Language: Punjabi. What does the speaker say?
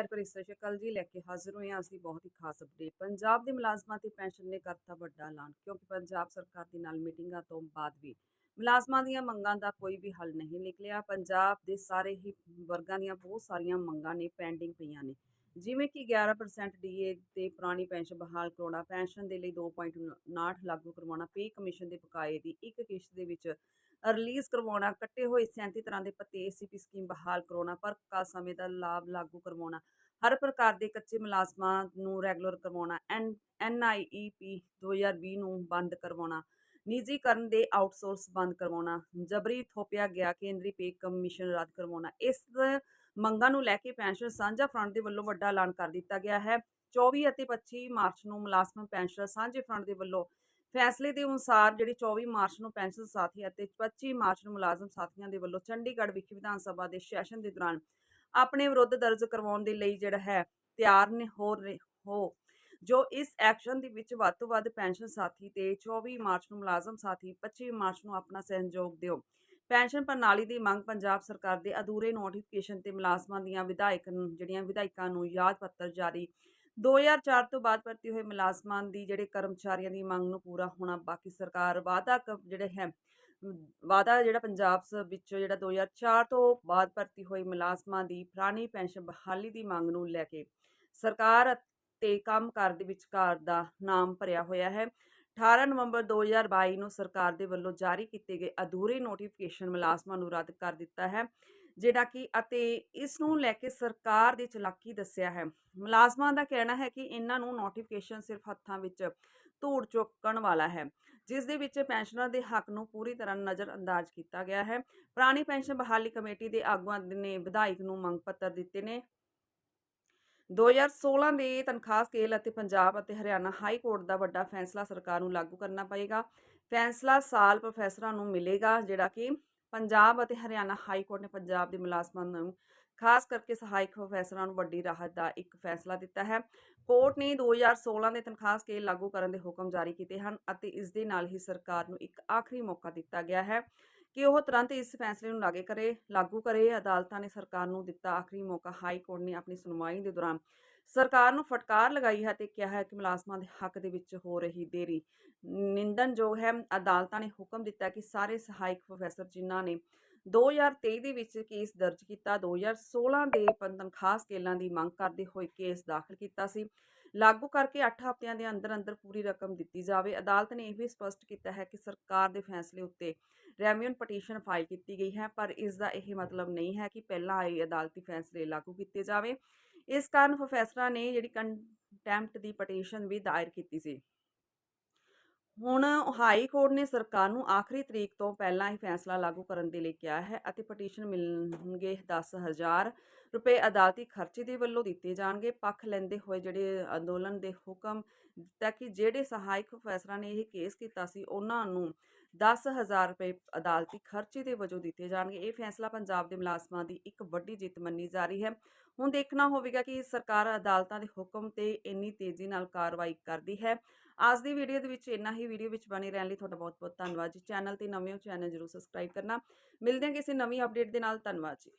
ਪਿਆਰ ਭਰੀ ਸਤਿ ਸ਼੍ਰੀ ਅਕਾਲ ਜੀ ਲੈ ਕੇ ਹਾਜ਼ਰ ਹੋਏ ਹਾਂ, ਅਸੀਂ ਬਹੁਤ ਹੀ ਖਾਸ ਅਪਡੇਟ ਪੰਜਾਬ ਦੇ ਮੁਲਾਜ਼ਮਾਂ ਤੇ ਪੈਨਸ਼ਨ ਨੇ ਕਰਤਾ ਵੱਡਾ ਐਲਾਨ, ਕਿਉਂਕਿ ਪੰਜਾਬ ਸਰਕਾਰ ਦੇ ਨਾਲ ਮੀਟਿੰਗਾਂ ਤੋਂ ਬਾਅਦ ਵੀ ਮੁਲਾਜ਼ਮਾਂ ਦੀਆਂ ਮੰਗਾਂ ਦਾ ਕੋਈ ਵੀ ਹੱਲ ਨਹੀਂ ਨਿਕਲਿਆ। ਪੰਜਾਬ ਦੇ ਸਾਰੇ ਹੀ ਵਰਗਾਂ ਦੀਆਂ ਬਹੁਤ ਸਾਰੀਆਂ ਮੰਗਾਂ ਨੇ ਪੈਂਡਿੰਗ ਪਈਆਂ ਨੇ। ਜਿਵੇਂ ਕਿ 11% ਡੀਏ ਤੇ ਪੁਰਾਣੀ ਪੈਨਸ਼ਨ ਬਹਾਲ ਕਰਾਉਣਾ, ਪੈਨਸ਼ਨ ਦੇ ਲਈ 2.59 ਲਾਗੂ ਕਰਵਾਉਣਾ, ਪੇ ਕਮਿਸ਼ਨ ਦੇ ਬਕਾਏ ਦੀ ਇੱਕ ਕਿਸ਼ਤ ਦੇ ਵਿੱਚ ਰਿਲੀਜ਼ ਕਰਵਾਉਣਾ, ਕੱਟੇ ਹੋਏ 37 ਤਰ੍ਹਾਂ ਦੇ ਭੱਤੇ ਏਸੀਪੀ ਸਕੀਮ ਬਹਾਲ ਕਰਾਉਣਾ, ਪਰ ਕਾ ਸਮੇਂ ਦਾ ਲਾਭ ਲਾਗੂ ਕਰਵਾਉਣਾ, ਹਰ ਪ੍ਰਕਾਰ ਦੇ ਕੱਚੇ ਮੁਲਾਜ਼ਮਾਂ ਨੂੰ ਰੈਗੂਲਰ ਕਰਵਾਉਣਾ, ਐਨ ਐਨਆਈਈਪੀ 2020 ਨੂੰ ਬੰਦ ਕਰਵਾਉਣਾ ਨਿੱਜੀਕਰਨ ਦੇ ਆਊਟਸੋਰਸ ਬੰਦ ਕਰਵਾਉਣਾ, ਜਬਰੀ ਥੋਪਿਆ ਗਿਆ, ਕੇਂਦਰੀ ਪੇ ਕਮਿਸ਼ਨ ਰੱਦ ਕਰਵਾਉਣਾ, ਇਸ ਮੰਗਾਂ ਨੂੰ ਲੈ ਕੇ ਪੈਨਸ਼ਨ ਸਾਂਝਾ ਫਰੰਟ ਦੇ ਵੱਲੋਂ ਵੱਡਾ ਐਲਾਨ ਕਰ ਦਿੱਤਾ ਗਿਆ ਹੈ। 24 ਅਤੇ 25 ਮਾਰਚ ਨੂੰ ਮੁਲਾਜ਼ਮ ਪੈਨਸ਼ਨ ਸਾਂਝੇ ਫਰੰਟ ਦੇ ਵੱਲੋਂ ਫੈਸਲੇ ਦੇ ਅਨੁਸਾਰ ਜਿਹੜੀ 24 ਮਾਰਚ ਨੂੰ ਪੈਨਸ਼ਨ ਸਾਥੀ ਅਤੇ 25 ਮਾਰਚ ਨੂੰ ਮੁਲਾਜ਼ਮ ਸਾਥੀਆਂ ਦੇ ਵੱਲੋਂ ਚੰਡੀਗੜ੍ਹ ਵਿਖੇ ਵਿਧਾਨ ਸਭਾ ਦੇ ਸੈਸ਼ਨ ਦੇ ਦੌਰਾਨ ਆਪਣੇ ਵਿਰੁੱਧ ਦਰਜ ਕਰਵਾਉਣ ਦੇ ਲਈ ਜਿਹੜਾ ਹੈ ਤਿਆਰ ਨੇ, ਹੋ ਰਹੇ, ਹੋ ਜੋ ਇਸ ਐਕਸ਼ਨ ਦੇ ਵਿੱਚ ਵੱਧ ਤੋਂ ਵੱਧ ਪੈਨਸ਼ਨ ਸਾਥੀ ਤੇ 24 ਮਾਰਚ ਨੂੰ ਮੁਲਾਜ਼ਮ ਸਾਥੀ 25 ਮਾਰਚ ਨੂੰ ਆਪਣਾ ਸਹਿਯੋਗ ਦਿਓ। ਪੈਨਸ਼ਨ ਪ੍ਰਣਾਲੀ ਦੀ ਮੰਗ ਪੰਜਾਬ ਸਰਕਾਰ ਦੇ ਅਧੂਰੇ ਨੋਟੀਫਿਕੇਸ਼ਨ ਤੇ ਮੁਲਾਜ਼ਮਾਂ ਦੀਆਂ ਵਿਧਾਇਕ ਜਿਹੜੀਆਂ ਵਿਧਾਇਕਾਂ ਨੂੰ ਯਾਦ ਪੱਤਰ ਜਾਰੀ। 2004 ਤੋਂ ਬਾਅਦ ਭਰਤੀ ਹੋਏ ਮੁਲਾਜ਼ਮਾਂ ਦੀ ਜਿਹੜੇ ਕਰਮਚਾਰੀਆਂ ਦੀ ਮੰਗ ਨੂੰ ਪੂਰਾ ਹੋਣਾ ਬਾਕੀ ਸਰਕਾਰ ਵਾਅਦਾ ਜਿਹੜੇ ਹੈ ਅਮ, ਵਾਅਦਾ ਜਿਹੜਾ ਪੰਜਾਬ ਸ- ਵਿੱਚੋਂ ਜਿਹੜਾ 2004 ਤੋਂ ਬਾਅਦ ਭਰਤੀ ਹੋਏ ਮੁਲਾਜ਼ਮਾਂ ਦੀ ਪੁਰਾਣੀ ਪੈਨਸ਼ਨ ਬਹਾਲੀ ਦੀ ਮੰਗ ਨੂੰ ਲੈ ਕੇ ਸਰਕਾਰ ਤੇ ਕੰਮਕਾਰ ਦੇ ਵਿਚਕਾਰ ਦਾ ਨਾਮ ਭਰਿਆ ਹੋਇਆ ਹੈ। 18 ਨਵੰਬਰ 2022 ਨੂੰ ਸਰਕਾਰ ਦੇ ਵੱਲੋਂ ਜਾਰੀ ਕੀਤੇ ਗਏ ਅਧੂਰੇ ਨੋਟੀਫਿਕੇਸ਼ਨ ਮੁਲਾਜ਼ਮਾਂ ਨੂੰ ਰੱਦ ਕਰ ਦਿੱਤਾ ਹੈ, ਜਿਹੜਾ ਕਿ ਅਤੇ ਇਸ ਨੂੰ ਲੈ ਕੇ ਸਰਕਾਰ ਦੀ ਚਲਾਕੀ ਦੱਸਿਆ ਹੈ। ਮੁਲਾਜ਼ਮਾਂ ਦਾ ਕਹਿਣਾ ਹੈ ਕਿ ਇਹਨਾਂ ਨੂੰ ਨੋਟੀਫਿਕੇਸ਼ਨ ਸਿਰਫ ਹੱਥਾਂ ਵਿੱਚ ਧੂੜ ਚੁੱਕਣ ਵਾਲਾ ਹੈ, ਜਿਸ ਦੇ ਵਿੱਚ ਪੈਨਸ਼ਨਰ ਦੇ ਹੱਕ ਨੂੰ ਪੂਰੀ ਤਰ੍ਹਾਂ ਨਜ਼ਰ ਅੰਦਾਜ਼ ਕੀਤਾ ਗਿਆ ਹੈ। ਪੁਰਾਣੀ ਪੈਨਸ਼ਨ ਬਹਾਲੀ ਕਮੇਟੀ ਦੇ ਆਗੂਆਂ ਨੇ ਵਿਧਾਇਕ ਨੂੰ ਮੰਗ ਪੱਤਰ ਦਿੱਤੇ ਨੇ। 2016 ਦੇ ਤਨਖਾਹ ਸਕੇਲ ਅਤੇ ਪੰਜਾਬ ਅਤੇ ਹਰਿਆਣਾ ਹਾਈ ਕੋਰਟ ਦਾ ਵੱਡਾ ਫੈਸਲਾ ਸਰਕਾਰ ਨੂੰ ਲਾਗੂ ਕਰਨਾ ਪਏਗਾ। ਫੈਸਲਾ ਸਾਲ ਪ੍ਰੋਫੈਸਰਾਂ ਨੂੰ ਮਿਲੇਗਾ, ਜਿਹੜਾ ਕਿ ਪੰਜਾਬ ਅਤੇ ਹਰਿਆਣਾ ਹਾਈ ਕੋਰਟ ਨੇ ਪੰਜਾਬ ਦੇ ਮੁਲਾਜ਼ਮਾਂ ਨੂੰ, ਖਾਸ ਕਰਕੇ ਸਹਾਇਕ ਪ੍ਰੋਫੈਸਰਾਂ ਨੂੰ ਵੱਡੀ ਰਾਹਤ ਦਾ ਇੱਕ ਫੈਸਲਾ ਦਿੱਤਾ ਹੈ। ਕੋਰਟ ਨੇ 2016 ਦੇ ਤਨਖਾਹ ਸਕੇਲ ਲਾਗੂ ਕਰਨ ਦੇ ਹੁਕਮ ਜਾਰੀ ਕੀਤੇ ਹਨ ਅਤੇ ਇਸ ਦੇ ਨਾਲ ਹੀ ਸਰਕਾਰ ਨੂੰ ਇੱਕ ਆਖਰੀ ਮੌਕਾ ਦਿੱਤਾ ਗਿਆ ਹੈ। ਕਿ ਉਹ ਤੁਰੰਤ ਇਸ ਫੈਸਲੇ ਨੂੰ ਲਾਗੇ ਕਰੇ, ਲਾਗੂ ਕਰੇ। ਅਦਾਲਤਾਂ ਨੇ ਸਰਕਾਰ ਨੂੰ ਦਿੱਤਾ ਆਖਰੀ ਮੌਕਾ। ਹਾਈ ਕੋਰਟ ਨੇ ਆਪਣੀ ਸੁਣਵਾਈ ਦੇ ਦੌਰਾਨ ਸਰਕਾਰ ਨੂੰ ਫਟਕਾਰ ਲਗਾਈ ਹੈ ਤੇ ਕਿਹਾ ਹੈ ਕਿ ਮੁਲਾਜ਼ਮਾਂ ਦੇ ਹੱਕ ਦੇ ਵਿੱਚ ਹੋ ਰਹੀ ਦੇਰੀ ਨਿੰਦਨਯੋਗ ਹੈ। ਅਦਾਲਤਾਂ ਨੇ ਹੁਕਮ ਦਿੱਤਾ ਕਿ ਸਾਰੇ ਸਹਾਇਕ ਪ੍ਰੋਫੈਸਰ ਜਿਨ੍ਹਾਂ ਨੇ 2023 ਦੇ ਵਿੱਚ ਕੇਸ ਦਰਜ ਕੀਤਾ 2016 ਦੇ ਪੰ- ਤਨਖਾਹ ਸਕੇਲਾਂ ਦੀ ਮੰਗ ਕਰਦੇ ਹੋਏ ਕੇਸ ਦਾਖਲ ਕੀਤਾ ਸੀ। ਲਾਗੂ ਕਰਕੇ 8 ਹਫ਼ਤਿਆਂ ਦੇ ਅੰਦਰ ਅੰਦਰ ਪੂਰੀ ਰਕਮ ਦਿੱਤੀ ਜਾਵੇ। ਅਦਾਲਤ ਨੇ ਇਹ ਵੀ ਸਪਸ਼ਟ ਕੀਤਾ ਹੈ ਕਿ ਸਰਕਾਰ ਦੇ ਫੈਸਲੇ ਉੱਤੇ ਰੈਮਿਊਨ ਪਟੀਸ਼ਨ ਫਾਈਲ ਕੀਤੀ ਗਈ ਹੈ, ਪਰ ਇਸ ਦਾ ਇਹ ਮਤਲਬ ਨਹੀਂ ਹੈ ਕਿ ਪਹਿਲਾਂ ਆਏ ਅਦਾਲਤੀ ਫੈਸਲੇ ਲਾਗੂ ਕੀਤੇ ਜਾਵੇ। ਇਸ ਕਾਰਨ ਪ੍ਰੋਫੈਸਰਾਂ ਨੇ ਜਿਹੜੀ ਕੰਟੈਂਪਟ ਦੀ ਪਟੀਸ਼ਨ ਵੀ ਦਾਇਰ ਕੀਤੀ ਸੀ। ਹੁਣ ਹਾਈ ਕੋਰਟ ਨੇ ਸਰਕਾਰ ਨੂੰ ਆਖਰੀ ਤਰੀਕ ਤੋਂ ਪਹਿਲਾਂ ਹੀ ਫੈਸਲਾ ਲਾਗੂ ਕਰਨ ਦੇ ਲਈ ਕਿਹਾ ਹੈ ਅਤੇ ਪਟੀਸ਼ਨ ਮਿਲਣਗੇ 10000 ਰੁਪਏ ਅਦਾਲਤੀ ਖਰਚੇ ਦੇ ਵੱਲੋਂ ਦਿੱਤੇ ਜਾਣਗੇ। ਪੱਖ ਲੈਂਦੇ ਹੋਏ ਜਿਹੜੇ ਅੰਦੋਲਨ ਦੇ ਹੁਕਮ ਦਿੱਤਾ ਕਿ ਜਿਹੜੇ ਸਹਾਇਕ ਪ੍ਰੋਫੈਸਰਾਂ ਨੇ ਇਹ ਕੇਸ ਕੀਤਾ ਸੀ, ਉਹਨਾਂ ਨੂੰ 10000 ਰੁਪਏ ਅਦਾਲਤੀ ਖਰਚੇ ਦੇ ਵਜੋਂ ਦਿੱਤੇ ਜਾਣਗੇ। ਇਹ ਫੈਸਲਾ ਪੰਜਾਬ ਦੇ ਮੁਲਾਜ਼ਮਾਂ ਦੀ ਇੱਕ ਵੱਡੀ ਜਿੱਤ ਮੰਨੀ ਜਾ ਰਹੀ ਹੈ। ਹੁਣ ਦੇਖਣਾ ਹੋਵੇਗਾ ਕਿ ਸਰਕਾਰ ਅਦਾਲਤਾਂ ਦੇ ਹੁਕਮ ਤੇ ਇੰਨੀ ਤੇਜ਼ੀ ਨਾਲ ਕਾਰਵਾਈ ਕਰਦੀ ਹੈ। ਅੱਜ ਦੀ ਵੀਡੀਓ ਦੇ ਵਿੱਚ ਇੰਨਾ ਹੀ। ਵੀਡੀਓ ਵਿੱਚ ਬਣੇ ਰਹਿਣ ਲਈ ਤੁਹਾਡਾ ਬਹੁਤ ਬਹੁਤ ਧੰਨਵਾਦ ਜੀ। ਚੈਨਲ ਤੇ ਨਵੇਂ ਹੋ ਚੈਨਲ ਜਰੂਰ ਸਬਸਕ੍ਰਾਈਬ ਕਰਨਾ। ਮਿਲਦੇ ਹਾਂ ਕਿਸੇ ਨਵੀਂ ਅਪਡੇਟ ਦੇ ਨਾਲ। ਧੰਨਵਾਦ ਜੀ।